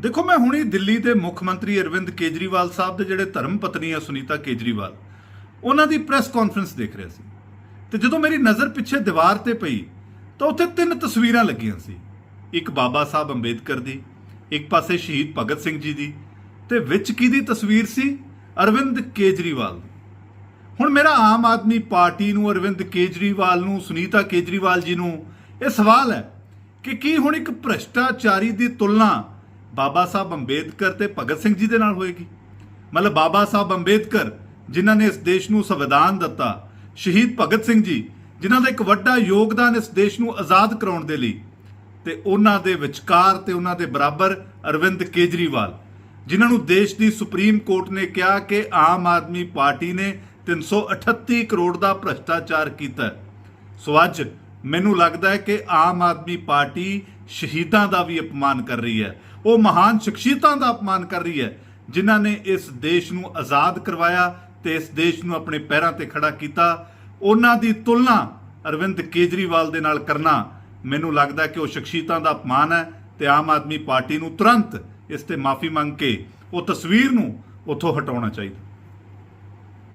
ਦੇਖੋ, ਮੈਂ ਹੁਣੀ ਦਿੱਲੀ ਦੇ ਮੁੱਖ ਮੰਤਰੀ ਅਰਵਿੰਦ ਕੇਜਰੀਵਾਲ ਸਾਹਿਬ ਦੇ ਜਿਹੜੇ ਧਰਮ ਪਤਨੀ ਆ ਸੁਨੀਤਾ ਕੇਜਰੀਵਾਲ, ਉਹਨਾਂ ਦੀ ਪ੍ਰੈਸ ਕਾਨਫਰੰਸ ਦੇਖ ਰਿਹਾ ਸੀ। ਤੇ ਜਦੋਂ ਮੇਰੀ ਨਜ਼ਰ ਪਿੱਛੇ ਦੀਵਾਰ ਤੇ ਪਈ, ਤਾਂ ਉੱਥੇ ਤਿੰਨ ਤਸਵੀਰਾਂ ਲੱਗੀਆਂ ਸੀ। ਇੱਕ ਬਾਬਾ ਸਾਹਿਬ ਅੰਬੇਦਕਰ ਦੀ, ਇੱਕ ਪਾਸੇ ਸ਼ਹੀਦ ਭਗਤ ਸਿੰਘ ਜੀ ਦੀ, ਤੇ ਵਿੱਚ ਕਿਹਦੀ ਤਸਵੀਰ ਸੀ? ਅਰਵਿੰਦ ਕੇਜਰੀਵਾਲ ਦੀ। ਹੁਣ ਮੇਰਾ ਆਮ ਆਦਮੀ ਪਾਰਟੀ ਨੂੰ, ਅਰਵਿੰਦ ਕੇਜਰੀਵਾਲ ਨੂੰ, ਸੁਨੀਤਾ ਕੇਜਰੀਵਾਲ ਜੀ ਨੂੰ ਇਹ ਸਵਾਲ ਹੈ ਕਿ ਕੀ ਹੁਣ ਇੱਕ ਭ੍ਰਸ਼ਟਾਚਾਰੀ ਦੀ ਤੁਲਨਾ ਬਾਬਾ ਸਾਹਿਬ ਅੰਬੇਦਕਰ ਤੇ ਭਗਤ ਸਿੰਘ ਜੀ ਦੇ ਨਾਲ ਹੋਏਗੀ। ਮਤਲਬ ਬਾਬਾ ਸਾਹਿਬ ਅੰਬੇਦਕਰ, ਜਿਨ੍ਹਾਂ ਨੇ ਇਸ ਦੇਸ਼ ਨੂੰ ਸੰਵਿਧਾਨ ਦਿੱਤਾ, ਸ਼ਹੀਦ ਭਗਤ ਸਿੰਘ ਜੀ, ਜਿਨ੍ਹਾਂ ਦਾ ਇੱਕ ਵੱਡਾ ਯੋਗਦਾਨ ਇਸ ਦੇਸ਼ ਨੂੰ ਆਜ਼ਾਦ ਕਰਾਉਣ ਦੇ ਲਈ, ਤੇ ਉਹਨਾਂ ਦੇ ਵਿਚਕਾਰ ਤੇ ਉਹਨਾਂ ਦੇ ਬਰਾਬਰ ਅਰਵਿੰਦ ਕੇਜਰੀਵਾਲ, ਜਿਨ੍ਹਾਂ ਨੂੰ ਦੇਸ਼ ਦੀ ਸੁਪਰੀਮ ਕੋਰਟ ਨੇ ਕਿਹਾ ਕਿ ਆਮ ਆਦਮੀ ਪਾਰਟੀ ਨੇ 338 ਕਰੋੜ ਦਾ ਭ੍ਰਸ਼ਟਾਚਾਰ ਕੀਤਾ। ਸੋ ਅੱਜ ਮੈਨੂੰ ਲੱਗਦਾ ਹੈ ਕਿ ਆਮ ਆਦਮੀ ਪਾਰਟੀ ਸ਼ਹੀਦਾਂ ਦਾ ਵੀ ਅਪਮਾਨ ਕਰ ਰਹੀ ਹੈ। ਉਹ ਮਹਾਨ ਸ਼ਖਸੀਅਤਾਂ ਦਾ ਅਪਮਾਨ ਕਰ ਰਹੀ ਹੈ, ਜਿਨ੍ਹਾਂ ਨੇ ਇਸ ਦੇਸ਼ ਨੂੰ ਆਜ਼ਾਦ ਕਰਵਾਇਆ ਤੇ ਇਸ ਦੇਸ਼ ਨੂੰ ਆਪਣੇ ਪੈਰਾਂ ਤੇ ਖੜਾ ਕੀਤਾ। ਉਹਨਾਂ ਦੀ ਤੁਲਨਾ ਅਰਵਿੰਦ ਕੇਜਰੀਵਾਲ ਦੇ ਨਾਲ ਕਰਨਾ ਮੈਨੂੰ ਲੱਗਦਾ ਕਿ ਉਹ ਸ਼ਖਸੀਅਤਾਂ ਦਾ ਅਪਮਾਨ ਹੈ ਤੇ ਆਮ ਆਦਮੀ ਪਾਰਟੀ ਨੂੰ ਤੁਰੰਤ ਇਸ ਤੇ ਮਾਫੀ ਮੰਗ ਕੇ ਉਹ ਤਸਵੀਰ ਨੂੰ ਉੱਥੋਂ ਹਟਾਉਣਾ ਚਾਹੀਦਾ।